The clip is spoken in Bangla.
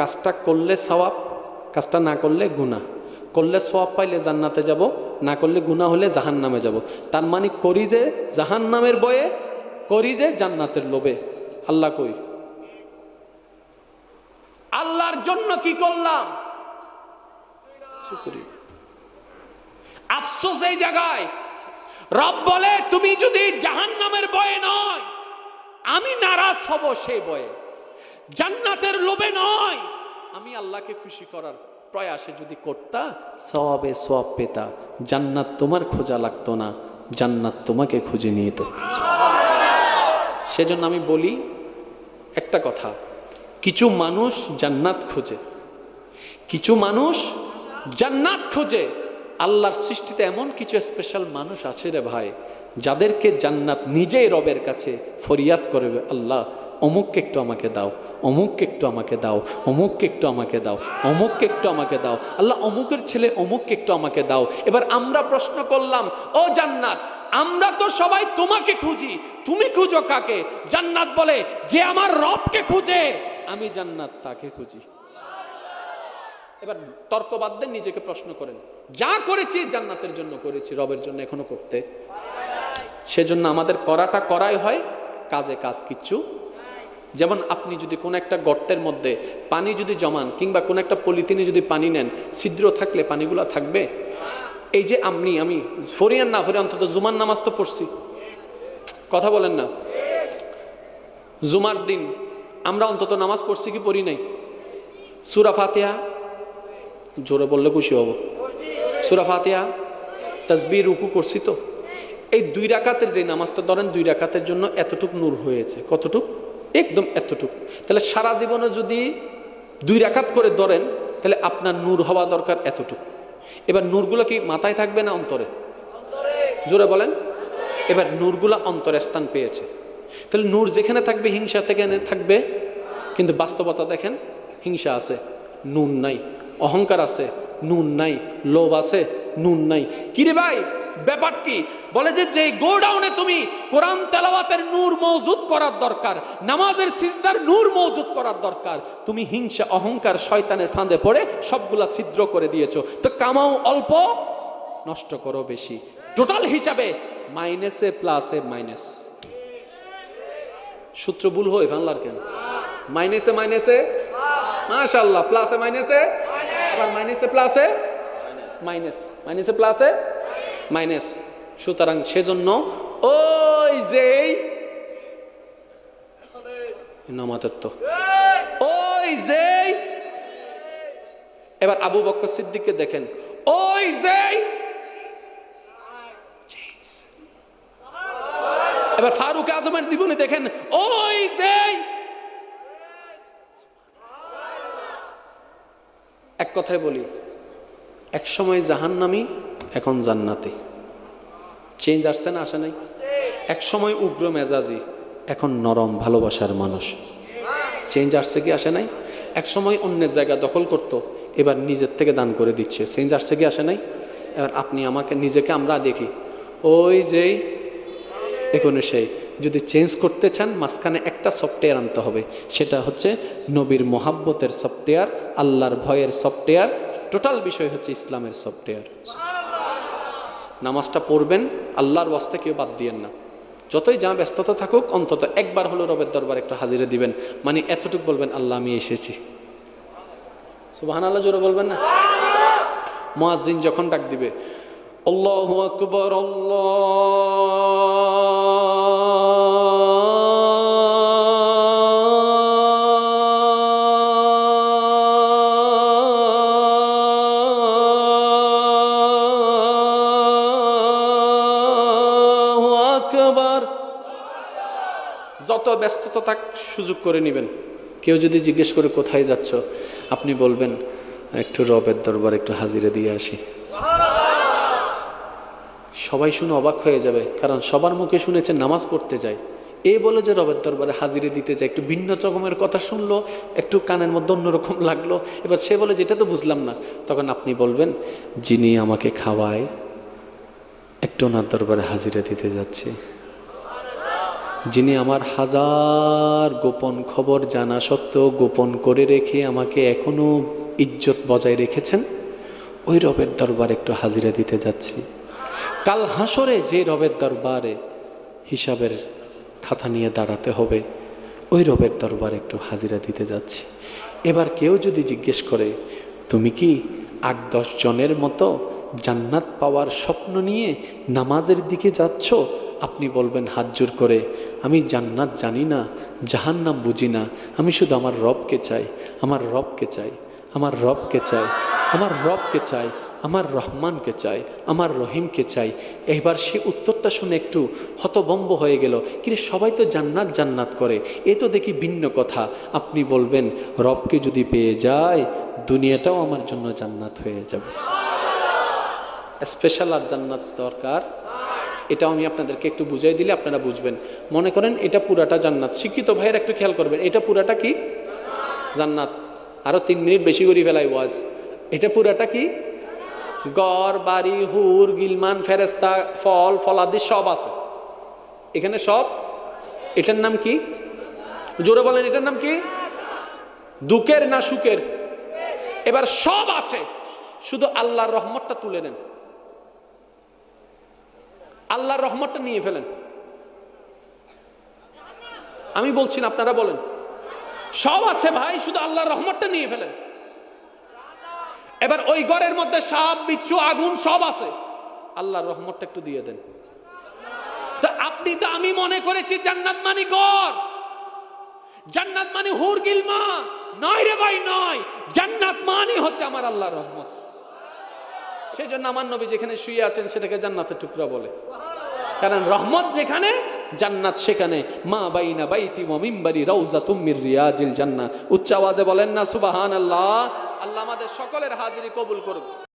কাজটা করলে সওয়াব, কাজটা না করলে গুণা করলে সওয়াব পাইলে জান্নাতে যাব, না করলে গুণা হলে জাহান নামে যাব। তার মানে করি যে জাহান নামের বয়ে, করি যে জান্নাতের লোভে। আল্লাহ কই? আল্লাহর জন্য কি করলাম। আফসোস এই জায়গায়। রব বলে, তুমি যদি জাহান নামের বয়ে নয়, আমি নারাজ হব সেই বয়ে। জান্নাতের লোভে নয় আল্লাহকে খুশি করার প্রয়াসে যদি করতা, সওয়াবে সওয়াব পেতা, জান্নাত তোমার খোঁজা লাগতো না, জান্নাত তোমাকে খুঁজে নিয়ে তো সেজন্য আমি বলি একটা কথা, কিছু মানুষ জান্নাত খুঁজে, কিছু মানুষ জান্নাত খোঁজে। আল্লাহর সৃষ্টিতে এমন কিছু স্পেশাল মানুষ আছে রে ভাই, যাদেরকে জান্নাত নিজেই রবের কাছে ফরিয়াদ করবে আল্লাহ অমুককে একটু আমাকে দাও, অমুককে একটু আমাকে দাও, অমুককে একটু আমাকে দাও, অমুককে একটু আমাকে দাও। আল্লাহ অমুকের ছেলে অমুককে একটু আমাকে দাও। এবার আমরা প্রশ্ন করলাম, ও জান্নাত, আমরা তো সবাই তোমাকে খুঁজি, তুমি খুঁজো কাকে? জান্নাত বলে, যে আমার রবকে খুঁজে, আমি জান্নাত তাকে খুঁজি। এবার তর্ক বাদ দেন নিজেকে প্রশ্ন করেন, যা করেছি জান্নাতের জন্য করেছি, রবের জন্য এখনও করতে? সেজন্য আমাদের করাটা করাই হয়, কাজে কাজ কিচ্ছু যেমন আপনি যদি কোনো একটা গর্তের মধ্যে পানি যদি জমান কিংবা কোনো একটা পলিথিনে যদি পানি নেন, ছিদ্র থাকলে পানিগুলো থাকবে? এই যে আপনি, আমি ফরিয়ান না ফরি অন্তত জুমার নামাজ তো পড়ছি। কথা বলেন না। জুমার দিন আমরা অন্তত নামাজ পড়ছি কি পড়ি নাই? সুরা ফাতিহা? জোরে বললে খুশি হব। সুরা ফাতিহা? তসবি রুকু করছি তো। এই দুই রাকাতের যে নামাজটা ধরেন, দুই রাকাতের জন্য এতটুক নূর হয়েছে। কতটুক? একদম এতটুকু। তাহলে সারা জীবনে যদি দুই রাকাত করে ধরেন, তাহলে আপনার নূর হওয়া দরকার এতটুকু। এবার নূরগুলো কি মাথায় থাকবে না অন্তরে? জোরে বলেন। এবার নূরগুলা অন্তরে স্থান পেয়েছে। তাহলে নূর যেখানে থাকবে, হিংসা থেকে থাকবে। কিন্তু বাস্তবতা দেখেন, হিংসা আছে, নুন নাই। অহংকার আছে, নুন নাই। লোভ আছে, নুন নাই। কিরে ভাই? ব্যাপার কি? বলে যে যে গোডাউনে তুমি কোরআন তেলাওয়াতের নূর মজুদ করার দরকার, নামাজের সিজদার নূর মজুদ করার দরকার, তুমি হিংসা, অহংকার, শয়তানের ফাঁদে পড়ে সবগুলা ছিদ্র করে দিয়েছ। তো কামাও অল্প, নষ্ট করো বেশি। টোটাল হিসাবে মাইনাসে প্লাসে মাইনাস সূত্র ভুল হয় বাংলার কেন? মাইনাসে মাইনাসে মাশাল্লাহ প্লাসে মাইনাসে মাইনাসে প্লাসে মাইনাস মাইনাসে প্লাসে মাইনাস। সুতরাং সেজন্য ওই যেই নমাতের তো ওই যেই এবার আবু বক্কর সিদ্দিককে দেখেন। ওই যেই এবার ফারুক আজমের জীবনে দেখেন। ওই যেই এক কথায় বলি এক সময় জাহান্নামি এখন জান্নাতি। চেঞ্জ আসছে না, আসে নাই? এক সময় উগ্র মেজাজি, এখন নরম ভালোবাসার মানুষ। চেঞ্জ আসছে কি, আসে নাই? এক সময় অন্যের জায়গা দখল করতো, এবার নিজের থেকে দান করে দিচ্ছে। চেঞ্জ আসছে কি, আসে নাই? এবার আপনি আমাকে, নিজেকে আমরা দেখি। ওই যেই এখানে সেই। যদি চেঞ্জ করতে চান, মাঝখানে একটা সফটওয়্যার আনতে হবে। সেটা হচ্ছে নবীর মোহাব্বতের সফটওয়্যার আল্লাহর ভয়ের সফটওয়্যার টোটাল বিষয় হচ্ছে ইসলামের সফটওয়্যার নামাজটা পড়বেন, আল্লাহর ওয়াস্তে কেউ বাদ দিয়েন না। যতই যা ব্যস্ততা থাকুক, অন্তত একবার হলো রবের দরবার একটু হাজিরে দিবেন। মানে এতটুকু বলবেন, আল্লাহ আমি এসেছি। সুবাহান আল্লাহ জোরে বলবেন না? মোয়াজিন যখন ডাক দিবে অল্লাহ আকবর আকবর যত ব্যস্ততা থাক সুযোগ করে নেবেন? কেউ যদি জিজ্ঞেস করে কোথায় যাচ্ছ, আপনি বলবেন, একটু রবের দরবার একটু হাজিরে দিয়ে আসি। সবাই শুনে অবাক হয়ে যাবে, কারণ সবার মুখে শুনেছে নামাজ পড়তে যায়। এ বলে যে রবের দরবারে হাজিরে দিতে যায়, একটু ভিন্ন রকমের কথা শুনলো, একটু কানের মধ্যে অন্যরকম লাগল, এবার সে বলে, যেটা তো বুঝলাম না। তখন আপনি বলবেন, যিনি আমাকে খাওয়ায়, একটু ওনার দরবারে হাজিরে দিতে যাচ্ছি। যিনি আমার হাজার গোপন খবর জানা সত্ত্বেও গোপন করে রেখে আমাকে এখনও ইজ্জত বজায় রেখেছেন, ওই রবের দরবার একটু হাজিরা দিতে যাচ্ছি। কাল হাসরে যে রবের দরবারে হিসাবের খাতা নিয়ে দাঁড়াতে হবে, ওই রবের দরবারে একটু হাজিরা দিতে যাচ্ছি। এবার কেউ যদি জিজ্ঞেস করে, তুমি কি আট দশ জনের মতো জান্নাত পাওয়ার স্বপ্ন নিয়ে নামাজের দিকে যাচ্ছ? আপনি বলবেন, হাত জোর করে, আমি জান্নাত জানি না, জাহান্নাম বুঝি না, আমি শুধু আমার রবকে চাই, আমার রবকে চাই, আমার রবকে চাই, আমার রবকে চাই, আমার রহমানকে চাই, আমার রহিমকে চাই। এবার সে উত্তরটা শুনে একটু হতবম্ব হয়ে গেল। কিন্তু সবাই তো জান্নাত জান্নাত করে, এ তো দেখি ভিন্ন কথা। আপনি বলবেন, রবকে যদি পেয়ে যায়, দুনিয়াটাও আমার জন্য জান্নাত হয়ে যাবে। স্পেশাল আর জান্নাত দরকার। এটাও আমি আপনাদেরকে একটু বুঝাই দিলে আপনারা বুঝবেন। মনে করেন এটা পুরাটা জান্নাত। শিক্ষিত ভাইয়ের একটু খেয়াল করবেন, এটা পুরাটা কি? জান্নাত। আরও তিন মিনিট বেশি করে ফেলাই ওয়াজ। এটা পুরাটা কি? গড় বাড়ি, হুর, গিলমান ফেরেস্তা ফল, ফলাদি সব আছে। এখানে সব? এটার নাম কি? জোরে বলেন, এটার নাম কি? দুঃখের না সুখের? এবার সব আছে। শুধু আল্লাহর রহমতটা তুলে নেন। আল্লাহর রহমতটা নিয়ে ফেলেন। আমি বলছি আপনারা বলেন। সব আছে ভাই, শুধু আল্লাহর রহমতটা নিয়ে ফেলেন। এবার ওই ঘরের মধ্যে সাপ, বিচ্ছু, আগুন সব আছে। আল্লাহর রহমতটা একটু দিয়ে দেন। তা আপনি তো আমি মনে করেছি জান্নাত মানি গড়। জান্নাত মানে হুর গিলমা নয় রে ভাই, নয়। জান্নাত মানে হচ্ছে আমার আল্লাহর রহমত। সেই জন্য আমার নবী যেখানে শুয়ে আছেন সেটাকে জান্নাতের টুকরা বলে। কারণ রহমত যেখানে, জান্নাত সেখানে। মা বাইনা বাইতি মিম্বারি রৌজা তুমির রিয়াজিল জান্না উচ্চ আওয়াজে বলেন না সুবাহান আল্লাহ আল্লাহ আমাদের সকলের হাজিরি কবুল করুক।